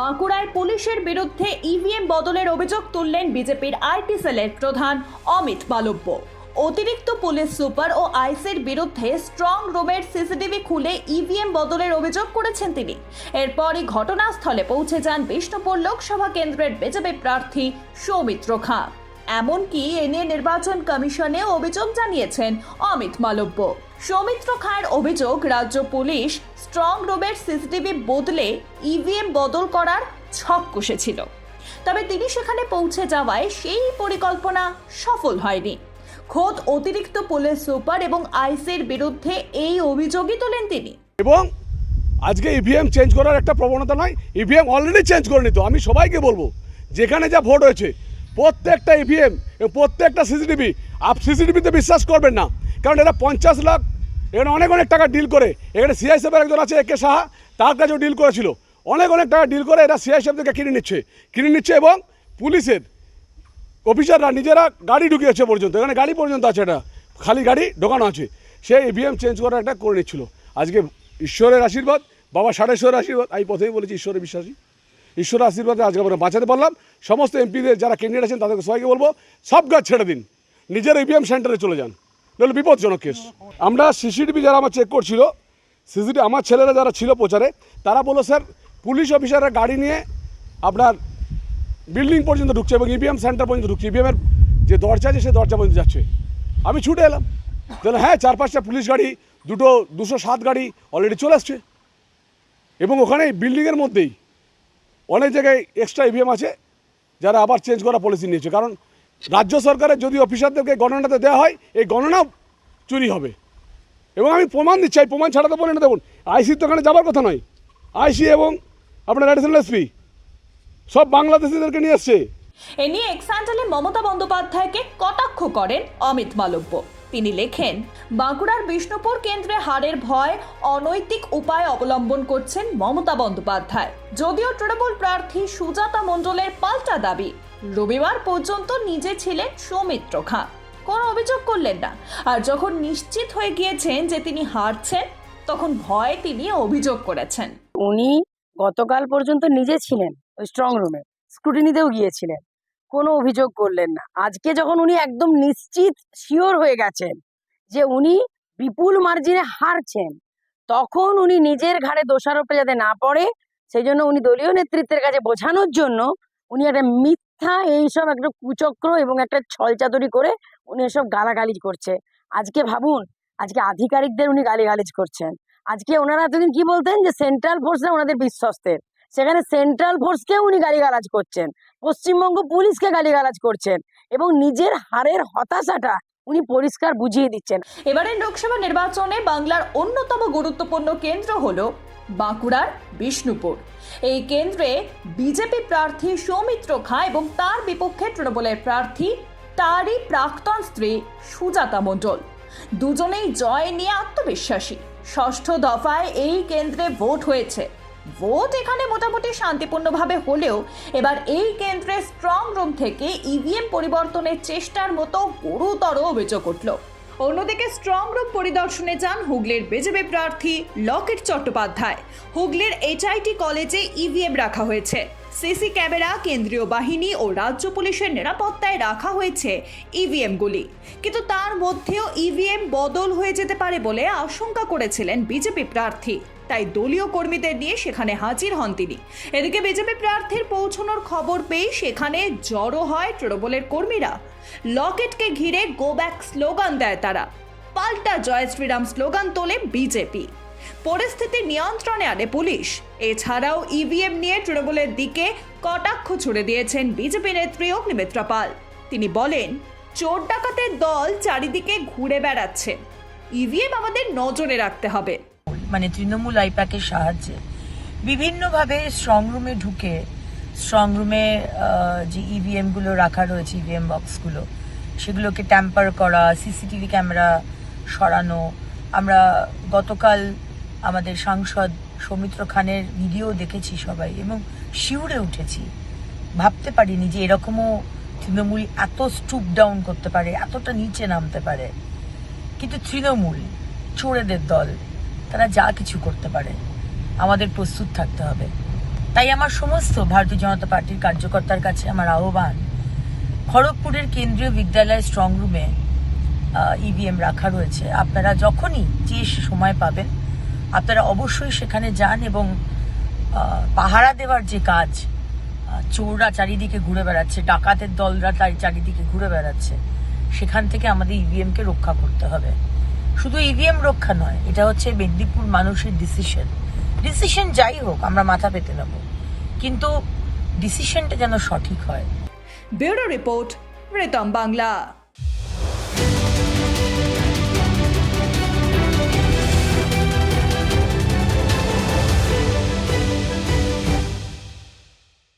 বাঁকুড়ায় পুলিশের বিরুদ্ধে ইভিএম বদলের অভিযোগ তুললেন বিজেপির আইটি সেলের প্রধান অমিত মালব্য অতিরিক্ত পুলিশ সুপার ও আইসির বিরুদ্ধে স্ট্রং রুমের সিসিটিভি খুলে ইভিএম বদলের অভিযোগ করেছেন তিনি। এরপরই ঘটনাস্থলে পৌঁছে যান বিষ্ণুপুর লোকসভা কেন্দ্রের বিজেপি প্রার্থী সৌমিত্র খাঁ। এমনকি এ নিয়ে নির্বাচন কমিশনে অভিযোগ জানিয়েছেন অমিত মালব্য। সৌমিত্র খাঁর অভিযোগ, রাজ্য পুলিশ স্ট্রং রুমের সিসিটিভি বদলে ইভিএম বদল করার ছক কষেছিল। তবে তিনি সেখানে পৌঁছে যাওয়ায় সেই পরিকল্পনা সফল হয়নি। খোদ অতিরিক্ত পুলিশ সুপার এবং আইসির বিরুদ্ধে এই অভিযোগই তোলেন তিনি। এবং আজকে ইভিএম চেঞ্জ করার একটা প্রবণতা নয়, ইভিএম অলরেডি চেঞ্জ করে নিত। আমি সবাইকে বলব, যেখানে যা ভোট হয়েছে প্রত্যেকটা ইভিএম প্রত্যেকটা সিসিটিভি আপ সিসিটিভিতে বিশ্বাস করবেন না। কারণ এটা পঞ্চাশ লাখ, এখানে অনেক অনেক টাকা ডিল করে। এখানে সিআইএসএফের একজন আছে একে সাহা, তার কাছেও ডিল করেছিল। অনেক অনেক টাকা ডিল করে এরা সিআইএসএফ থেকে কিনে নিচ্ছে। কিনে নিচ্ছে এবং পুলিশের অফিসাররা নিজেরা গাড়ি ঢুকিয়েছে পর্যন্ত। এখানে গাড়ি পর্যন্ত আছে এটা। খালি গাড়ি ঢোকানো আছে। সে ইভিএম চেঞ্জ করার একটা করে নিচ্ছিল। আজকে ঈশ্বরের আশীর্বাদ, বাবা সাড়েশ্বরের আশীর্বাদ, আমি প্রথমেই বলেছি ঈশ্বরের বিশ্বাসী। ঈশ্বরের আশীর্বাদে আজকে আমরা বাঁচাতে পারলাম। সমস্ত এমপিদের যারা ক্যান্ডিডেট আছেন, তাদেরকে সবাইকে বলব, সব গাছ ছেড়ে দিন। নিজের ইভিএম সেন্টারে চলে যান। নাহলে বিপজ্জনক কেস আমরা সিসিটিভি যারা আমার চেক করছিল সিসিটিভি আমার ছেলেরা যারা ছিল প্রচারে, তারা বলল, স্যার পুলিশ অফিসাররা গাড়ি নিয়ে আপনার বিল্ডিং পর্যন্ত ঢুকছে এবং ইভিএম সেন্টার পর্যন্ত ঢুকছে। ইভিএমের যে দরজা আছে সে দরজা পর্যন্ত যাচ্ছে। আমি ছুটে এলাম। তাহলে হ্যাঁ চার পাঁচটা পুলিশ গাড়ি, দুটো, দুশো সাত গাড়ি অলরেডি চলে আসছে। এবং ওখানে বিল্ডিংয়ের মধ্যেই অনেক জায়গায় এক্সট্রা ইভিএম আছে, যারা আবার চেঞ্জ করা পলিসি নিয়েছে। কারণ রাজ্য সরকারের যদি অফিসারদেরকে গণনাতে দেওয়া হয়, এই গণনাও চুরি হবে। এবং আমি প্রমাণ দিচ্ছি প্রমাণ ছাড়া তো বলে না। দেখুন আইসির ওখানে যাবার কথা নয়। আইসি এবং আপনার অ্যাডিশনাল এসপি সব বাংলাদেশিদেরকে নিয়ে এসছে। এ নিয়ে এক্সান্টালে মমতা বন্দ্যোপাধ্যায়কে কটাক্ষ করেন অমিত মালব্য। তিনি লেখেন, বাঁকুড়ার বিষ্ণুপুর কেন্দ্রে হারের ভয় অনৈতিক উপায় অবলম্বন করছেন মমতা বন্দ্যোপাধ্যায়। যদিও তৃণমূল প্রার্থী সুজাতা মণ্ডলের পাল্টা দাবি, রবিবার পর্যন্ত নিজে ছিলেন সৌমিত্র খাঁ। কোনো অভিযোগ করলেন না। আর যখন নিশ্চিত হয়ে গিয়েছেন যে তিনি হারছেন, তখন ভয় তিনি অভিযোগ করেছেন। উনি গতকাল পর্যন্ত নিজে ছিলেন ওই স্ট্রং রুমে স্ক্রুটিনিতেও গিয়েছিলেন। কোনো অভিযোগ করলেন না। আজকে যখন উনি একদম নিশ্চিত শিওর হয়ে গেছেন যে উনি বিপুল মার্জিনে হারছেন, তখন উনি নিজের ঘাড়ে দোষারোপে যাতে না পড়ে, সেই জন্য উনি দলীয় নেতৃত্বের কাছে বোঝানোর জন্য উনি একটা মিথ্যা এইসব একটা কুচক্র এবং একটা ছলচাতুরি করে উনি এসব গালাগালিজ করছে। আজকে ভাবুন, আজকে আধিকারিকদের উনি গালিগালিজ করছেন। আজকে ওনারা এতদিন কি বলতেন? যে সেন্ট্রাল ফোর্সরা ওনাদের বিশ্বস্তের। সেখানে সেন্ট্রাল ফোর্সকে উনি গালিগালাজ করছেন। পশ্চিমবঙ্গ পুলিশকে গালিগালাজ করছেন এবং নিজের হারের হতাশাটা উনি পরিষ্কার বুঝিয়ে দিচ্ছেন। এবারের লোকসভা নির্বাচনে বাংলার অন্যতম গুরুত্বপূর্ণ কেন্দ্র হল বাঁকুড়ার বিষ্ণুপুর। এই কেন্দ্রে বিজেপি প্রার্থী সৌমিত্র খাঁ এবং তার বিপক্ষে তৃণমূলের প্রার্থী তারই প্রাক্তন স্ত্রী সুজাতা মণ্ডল। দুজনেই জয় নিয়ে আত্মবিশ্বাসী। ষষ্ঠ দফায় এই কেন্দ্রে ভোট হয়েছে। ভোট এখানে মোটামুটি শান্তিপূর্ণভাবে হলেও এবার এই কেন্দ্রে স্ট্রং রুম থেকে ইভিএম পরিবর্তনের চেষ্টার মতো গুরুতর অভিযোগ উঠল। অন্যদিকে স্ট্রং রুম পরিদর্শনে যান হুগলির বিজেপি প্রার্থী লকেট চট্টোপাধ্যায়। হুগলির এইচআইটি কলেজে ইভিএম রাখা হয়েছে। সিসি ক্যামেরা, কেন্দ্রীয় বাহিনী ও রাজ্য পুলিশের নিরাপত্তায় রাখা হয়েছে ইভিএমগুলি কিন্তু তার মধ্যেও ইভিএম বদল হয়ে যেতে পারে বলে আশঙ্কা করেছিলেন বিজেপি প্রার্থী। তাই দলীয় কর্মীদের নিয়ে সেখানে হাজির হন তিনি। এদিকে বিজেপি প্রার্থীর পৌঁছানোর খবর পেয়ে সেখানে জড়ো হয় তৃণমূলের কর্মীরা। লকেটকে ঘিরে গো ব্যাক স্লোগান দেয় তারা। পাল্টা জয় শ্রীরাম স্লোগান তোলে বিজেপি। পরিস্থিতি নিয়ন্ত্রণে আনে পুলিশ। এছাড়াও ইভিএম নিয়ে তৃণমূলের দিকে কটাক্ষ ছুড়ে দিয়েছেন বিজেপি নেত্রী অগ্নিমিত্রা পাল। তিনি বলেন, চোর ডাকাতের দল চারিদিকে ঘুরে বেড়াচ্ছে। ইভিএম আমাদের নজরে রাখতে হবে। মানে তৃণমূল আইপ্যাকের সাহায্যে বিভিন্নভাবে স্ট্রং রুমে ঢুকে স্ট্রং রুমে যে ইভিএমগুলো রাখা রয়েছে ইভিএম বক্সগুলো সেগুলোকে ট্যাম্পার করা সিসিটিভি ক্যামেরা সরানো। আমরা গতকাল আমাদের সাংসদ সৌমিত্র খানের ভিডিও দেখেছি সবাই এবং শিউরে উঠেছি। ভাবতে পারিনি যে এরকমও তৃণমূল এত স্টুপ ডাউন করতে পারে, এতটা নিচে নামতে পারে। কিন্তু তৃণমূল, চোরেদের দল তারা যা কিছু করতে পারে। আমাদের প্রস্তুত থাকতে হবে। তাই আমার সমস্ত ভারতীয় জনতা পার্টির কার্যকর্তার কাছে আমার আহ্বান, খড়গপুরের কেন্দ্রীয় বিদ্যালয়ের স্ট্রং রুমে ইভিএম রাখা রয়েছে। আপনারা যখনই যে সময় পাবেন, আপনারা অবশ্যই সেখানে যান এবং পাহারা দেওয়ার যে কাজ চোররা চারিদিকে ঘুরে বেড়াচ্ছে, ডাকাতের দলরা তাই চারিদিকে ঘুরে বেড়াচ্ছে, সেখান থেকে আমাদের ইভিএমকে রক্ষা করতে হবে। শুধু ইভিএম রক্ষা নয়, এটা হচ্ছে মেদিনীপুর মানুষের ডিসিশন ডিসিশন যাই হোক, আমরা মাথা পেতে নেব। কিন্তু ডিসিশনটা যেন সঠিক হয়। ব্যুরো রিপোর্ট, রেতম বাংলা।